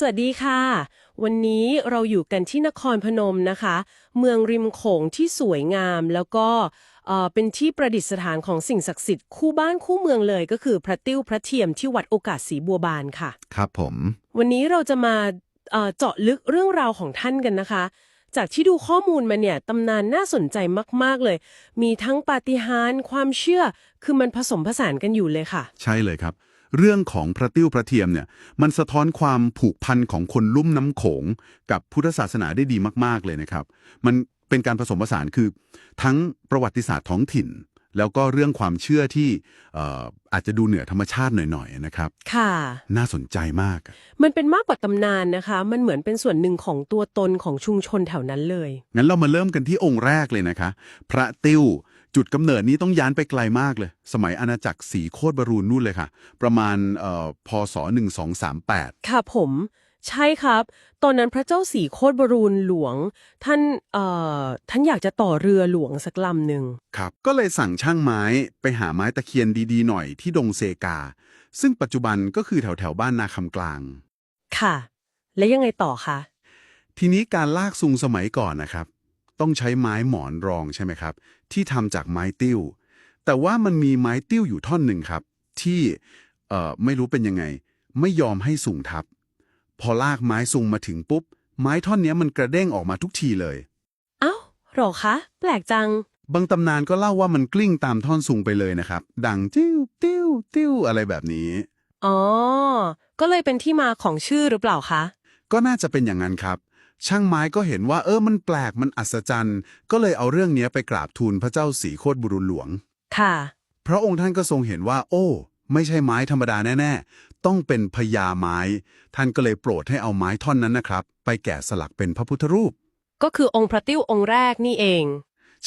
สวัสดีค่ะ วันนี้เราอยู่กันที่นครพนมนะคะ เมืองริมโขงที่สวยงามแล้วก็เอ่อเป็นที่ประดิษฐานของสิ่งศักดิ์สิทธิ์คู่บ้านคู่เมืองเลยก็คือพระติ้วพระเทียมที่วัดโอกาสศรีบัวบานค่ะ ครับผม วันนี้เราจะมาเอ่อเจาะลึกเรื่องราวของท่านกันนะคะ จากที่ดูข้อมูลมาเนี่ยตำนานน่าสนใจมาก ๆ เลย มีทั้งปาฏิหาริย์ความเชื่อ คือมันผสมผสานกันอยู่เลยค่ะ ใช่เลยครับ เรื่องของพระติ้วพระเทียมเนี่ยมันสะท้อนความผูกพันของคนลุ่มน้ำโขง กับพุทธศาสนาได้ดีมาก ๆ เลยนะครับ มันเป็นการผสมผสานคือ ทั้งประวัติศาสตร์ท้องถิ่น แล้วก็เรื่องความเชื่อที่เอ่ออาจจะดูเหนือธรรมชาติหน่อยๆนะครับ ค่ะ น่าสนใจมาก มันเป็นมากกว่าตำนานนะคะ มันเหมือนเป็นส่วนหนึ่งของตัวตนของชุมชนแถวนั้นเลย งั้นเรามาเริ่มกันที่องค์แรกเลยนะคะ พระติ้ว จุดกำเนิดนี้ต้องย้านไปไกลมากเลย สมัยอาณาจักรสีโคตรบรูนนู่นเลยค่ะ ประมาณเอ่อพศ 1238 ค่ะผม ใช่ครับ ตอนนั้นพระเจ้าสีโคตรบรูนหลวง ท่านเอ่อท่านอยากจะต่อเรือหลวงสักลำหนึ่งครับ ก็เลยสั่งช่างไม้ไปหาไม้ตะเคียนดีๆ หน่อยที่ดงเซกา ซึ่งปัจจุบันก็คือแถวๆบ้านนาคำกลาง ค่ะ แล้วยังไงต่อคะทีนี้การลากซุงสมัยก่อนนะครับ ต้องใช้ไม้หมอนรองใช่ไหมครับ ที่ทำจากไม้ติ้ว แต่ว่ามันมีไม้ติ้วอยู่ท่อนหนึ่งครับ ที่เอ่อไม่รู้เป็นยังไง ไม่ยอมให้ซุงทับ พอลากไม้ซุงมาถึงปุ๊บ ไม้ท่อนเนี้ยมันกระเด้งออกมาทุกทีเลย เอ้าหรอคะ แปลกจัง บางตำนานก็เล่าว่ามันกลิ้งตามท่อนซุงไปเลยนะครับ ดังติ้วติ้วติ้วอะไรแบบนี้ อ๋อ ก็เลยเป็นที่มาของชื่อหรือเปล่าคะ ก็น่าจะเป็นอย่างนั้นครับ ช่างไม้ก็เห็นว่าเออมันแปลกมันอัศจรรย์ ก็เลยเอาเรื่องเนี้ยไปกราบทูลพระเจ้าสีโคตรบุรุษหลวง ค่ะ พระองค์ท่านก็ทรงเห็นว่า โอ้ ไม่ใช่ไม้ธรรมดาแน่ๆ ต้องเป็นพญาไม้ ท่านก็เลยโปรดให้เอาไม้ท่อนนั้นนะครับ ไปแกะสลักเป็นพระพุทธรูป ก็คือองค์พระติ้วองค์แรกนี่เอง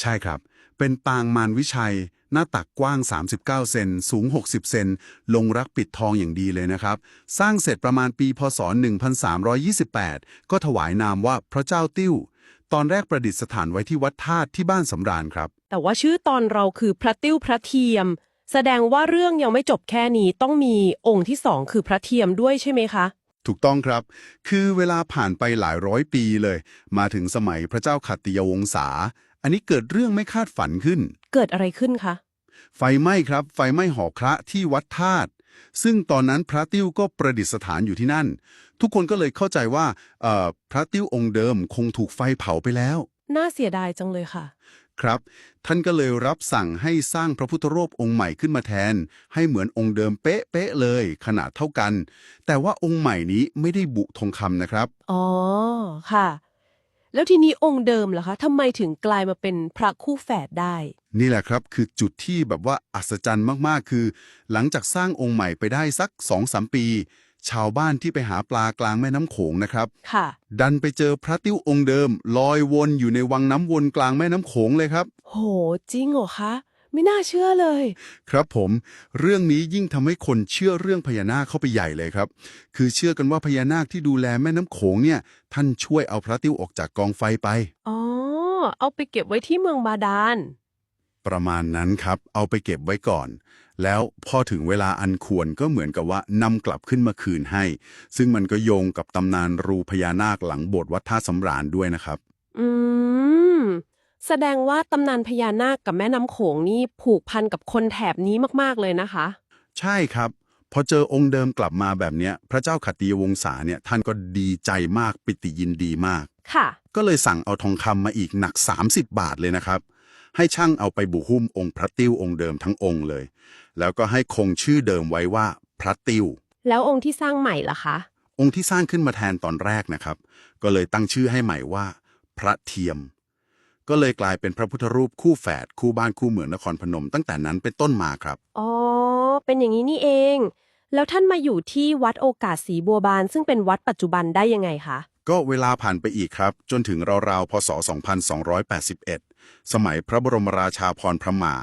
ใช่ครับ เป็นปางมารวิชัย หน้าตักกว้าง 39 เซนสูง 60 เซนลงรักปิดทองอย่างดีเลยนะครับ สร้างเสร็จประมาณปีพศ 1328 ก็ถวายนามว่าพระเจ้าติ้ว ตอนแรกประดิษฐานไว้ที่วัดธาตุที่บ้านสำราญครับ แต่ว่าชื่อตอนเราคือพระติ้วพระเทียม แสดงว่าเรื่องยังไม่จบแค่นี้ต้องมีองค์ที่สองคือพระเทียมด้วยใช่ไหมคะถูกต้องครับ คือเวลาผ่านไปหลายร้อยปีเลย มาถึงสมัยพระเจ้าขัตติยวงศา อันนี้เกิดเรื่องไม่คาดฝันขึ้น เกิดอะไรขึ้นคะ ไฟไหม้ครับ ไฟไหม้หอพระที่วัดธาตุซึ่งตอนนั้นพระติ้วก็ประดิษฐานอยู่ที่นั่น ทุกคนก็เลยเข้าใจว่าเอ่อพระติ้วองค์เดิมคงถูกไฟเผาไปแล้ว น่าเสียดายจังเลยค่ะ ครับ ท่านก็เลยรับสั่งให้สร้างพระพุทธรูปองค์ใหม่ขึ้นมาแทน ให้เหมือนองค์เดิมเป๊ะๆเลย ขนาดเท่ากัน แต่ว่าองค์ใหม่นี้ไม่ได้บุทองคำนะครับ อ๋อ ค่ะ แล้วทีนี้องค์เดิมล่ะคะทำไมถึงกลายมาเป็นพระคู่แฝดได้ นี่แหละครับคือจุดที่แบบว่าอัศจรรย์มากๆ คือ หลังจากสร้างองค์ใหม่ไปได้สัก2อสปี ชาวบ้านที่ไปหาปลากลางแม่น้ำโขงนะครับ ค่ะ ดันไปเจอพระติ้วองค์เดิม ลอยวนอยู่ในวังน้ำวนกลางแม่น้ำโขงเลยครับ โห จริงเหรอคะ ไม่น่าเชื่อเลย ครับผม เรื่องนี้ยิ่งทำให้คนเชื่อเรื่องพญานาคเข้าไปใหญ่เลยครับ คือเชื่อกันว่าพญานาคที่ดูแลแม่น้ำโขงเนี่ย ท่านช่วยเอาพระติ้วออกจากกองไฟไป อ๋อ เอาไปเก็บไว้ที่เมืองบาดาล ประมาณนั้นครับ เอาไปเก็บไว้ก่อน แล้วพอถึงเวลาอันควรก็เหมือนกับว่านำกลับขึ้นมาคืนให้ ซึ่งมันก็โยงกับตำนานรูพญานาคหลังโบสถ์วัดท่าสำราญด้วยนะครับ อืม แสดงว่าตำนานพญานาคกับแม่น้ำโขงนี่ผูกพันกับคนแถบนี้มากๆเลยนะคะ ใช่ครับ พอเจอองค์เดิมกลับมาแบบเนี้ย พระเจ้าขัตติยวงศาเนี่ยท่านก็ดีใจมากปิติยินดีมาก ค่ะ ก็เลยสั่งเอาทองคำมาอีกหนัก 30 บาทเลยนะครับ ให้ช่างเอาไปบุหุ้มองค์พระติ้วองค์เดิมทั้งองค์เลย แล้วก็ให้คงชื่อเดิมไว้ว่าพระติ้ว แล้วองค์ที่สร้างใหม่ล่ะคะ องค์ที่สร้างขึ้นมาแทนตอนแรกนะครับ ก็เลยตั้งชื่อให้ใหม่ว่า พระเทียม ก็เลยกลายเป็นพระพุทธรูปคู่แฝดคู่บ้านคู่เมืองนครพนม ตั้งแต่นั้นเป็นต้นมาครับ อ๋อ เป็นอย่างนี้นี่เอง แล้วท่านมาอยู่ที่วัดโอกาสศรีบัวบาน ซึ่งเป็นวัดปัจจุบันได้ยังไงคะ ก็เวลาผ่านไปอีกครับ จนถึงราวๆพศ 2281 สมัยพระบรมราชาพรพระมา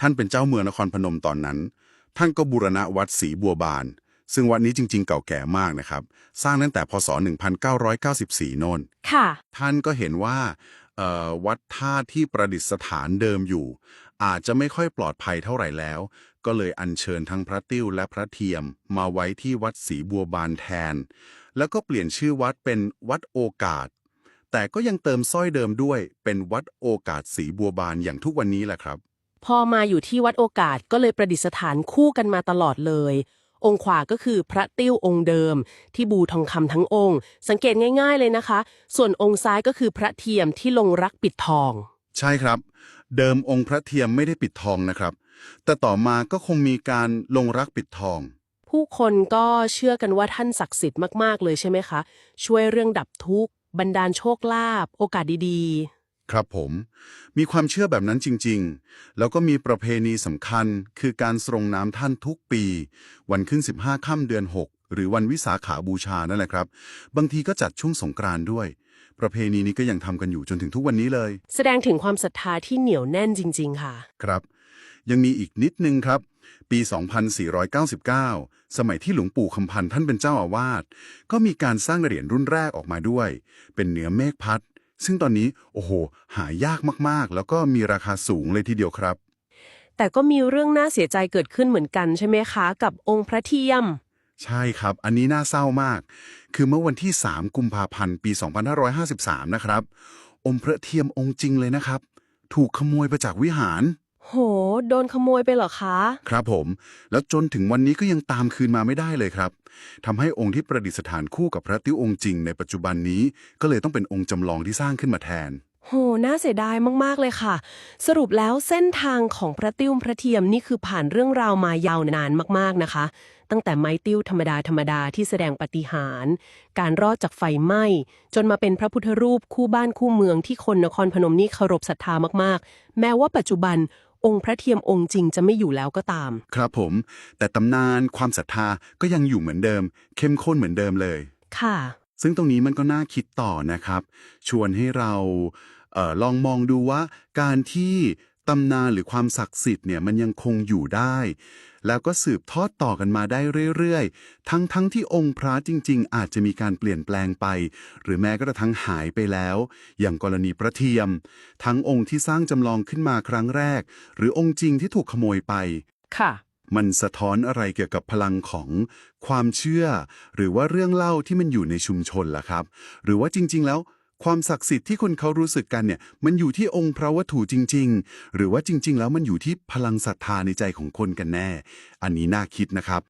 ท่านเป็นเจ้าเมืองนครพนมตอนนั้น ท่านก็บูรณะวัดศรีบัวบาน ซึ่งวัดนี้จริง ๆ เก่าแก่มากนะครับ สร้างตั้งแต่พศ 1994 โน่นค่ะ ท่านก็เห็นว่าเอ่อ วัดท่าที่ประดิษฐานเดิมอยู่ อาจจะไม่ค่อยปลอดภัยเท่าไหร่แล้ว ก็เลยอัญเชิญทั้งพระติ้วและพระเทียมมาไว้ที่วัดศรีบัวบานแทน แล้วก็เปลี่ยนชื่อวัดเป็นวัดโอกาส แต่ก็ยังเติมสร้อยเดิมด้วยเป็นวัดโอกาสสีบัวบานอย่างทุกวันนี้แหละครับ พอมาอยู่ที่วัดโอกาสก็เลยประดิษฐานคู่กันมาตลอดเลย องค์ขวาก็คือพระติ้วองค์เดิม ที่บูทองคำทั้งองค์ สังเกตง่าย ๆเลยนะคะ ส่วนองค์ซ้ายก็คือพระเทียมที่ลงรักปิดทอง ใช่ครับ เดิมองค์พระเทียมไม่ได้ปิดทองนะครับ แต่ต่อมาก็คงมีการลงรักปิดทอง ผู้คนก็เชื่อกันว่าท่านศักดิ์สิทธิ์มากๆเลยใช่ไหมคะ ช่วยเรื่องดับทุกข์บันดาลโชคลาภโอกาสดี ครับผมมีความเชื่อแบบนั้นจริง ๆ แล้วก็มีประเพณีสำคัญ คือการสรงน้ำท่านทุกปี วันขึ้น 15ค่ำเดือน 6 หรือวันวิสาขาบูชานั่นแหละครับ บางทีก็จัดช่วงสงกรานต์ด้วย ประเพณีนี้ก็ยังทำกันอยู่จนถึงทุกวันนี้เลยๆแสดงถึงความศรัทธาที่เหนียวแน่นจริง ๆ ค่ะ ครับ ยังมีอีกนิดนึงครับ ปี 2499 สมัยที่หลวงปู่คำพันธ์ท่านเป็นเจ้าอาวาสก็มีการสร้างเหรียญรุ่นแรกออกมาด้วย เป็นเนื้อเมฆพัด ซึ่งตอนนี้โอ้โห หายากมากๆ แล้วก็มีราคาสูงเลยทีเดียวครับ แต่ก็มีเรื่องน่าเสียใจเกิดขึ้นเหมือนกันใช่ไหมคะ กับองค์พระเทียม ใช่ครับ อันนี้น่าเศร้ามาก คือเมื่อวันที่ 3 กุมภาพันธ์ ปี 2553 นะครับ องค์พระเทียมองค์จริงเลยนะครับ ถูกขโมยไปจากวิหาร โห โดนขโมยไปเหรอคะ ครับผม แล้วจนถึงวันนี้ก็ยังตามคืนมาไม่ได้เลยครับทำให้องค์ที่ประดิษฐานคู่กับพระติ้วองค์จริงในปัจจุบันนี้ ก็เลยต้องเป็นองค์จำลองที่สร้างขึ้นมาแทน โห น่าเสียดายมาก ๆ เลยค่ะ สรุปแล้วเส้นทางของพระติ้วพระเทียมนี่คือผ่านเรื่องราวมายาวนานมาก ๆ นะคะ ตั้งแต่ไม้ติ้วธรรมดาธรรมดาที่แสดงปาฏิหารย์การรอดจากไฟไหม้ จนมาเป็นพระพุทธรูปคู่บ้านคู่เมืองที่คนนครพนมนี่เคารพศรัทธามาก ๆ แม้ว่าปัจจุบัน องค์พระเทียมองค์จริงจะไม่อยู่แล้วก็ตาม ครับผม แต่ตำนานความศรัทธาก็ยังอยู่เหมือนเดิม เข้มข้นเหมือนเดิมเลย ค่ะ ซึ่งตรงนี้มันก็น่าคิดต่อนะครับ ชวนให้เราเออลองมองดูว่าการที่ ตำนานหรือความศักดิ์สิทธิ์เนี่ยมันยังคงอยู่ได้ แล้วก็สืบทอดต่อกันมาได้เรื่อยๆ ทั้งทั้งที่องค์พระจริง ๆ อาจจะมีการเปลี่ยนแปลงไป หรือแม้กระทั่งหายไปแล้ว อย่างกรณีพระเทียม ทั้งองค์ที่สร้างจำลองขึ้นมาครั้งแรก หรือองค์จริงที่ถูกขโมยไป ค่ะ มันสะท้อนอะไรเกี่ยวกับพลังของความเชื่อ หรือว่าเรื่องเล่าที่มันอยู่ในชุมชนล่ะครับ หรือว่าจริง ๆ แล้ว ความศักดิ์สิทธิ์ที่คนเขารู้สึกกันเนี่ย มันอยู่ที่องค์พระวัตถุจริง ๆ หรือว่าจริง ๆ แล้วมันอยู่ที่พลังศรัทธาในใจของคนกันแน่ อันนี้น่าคิดนะครับ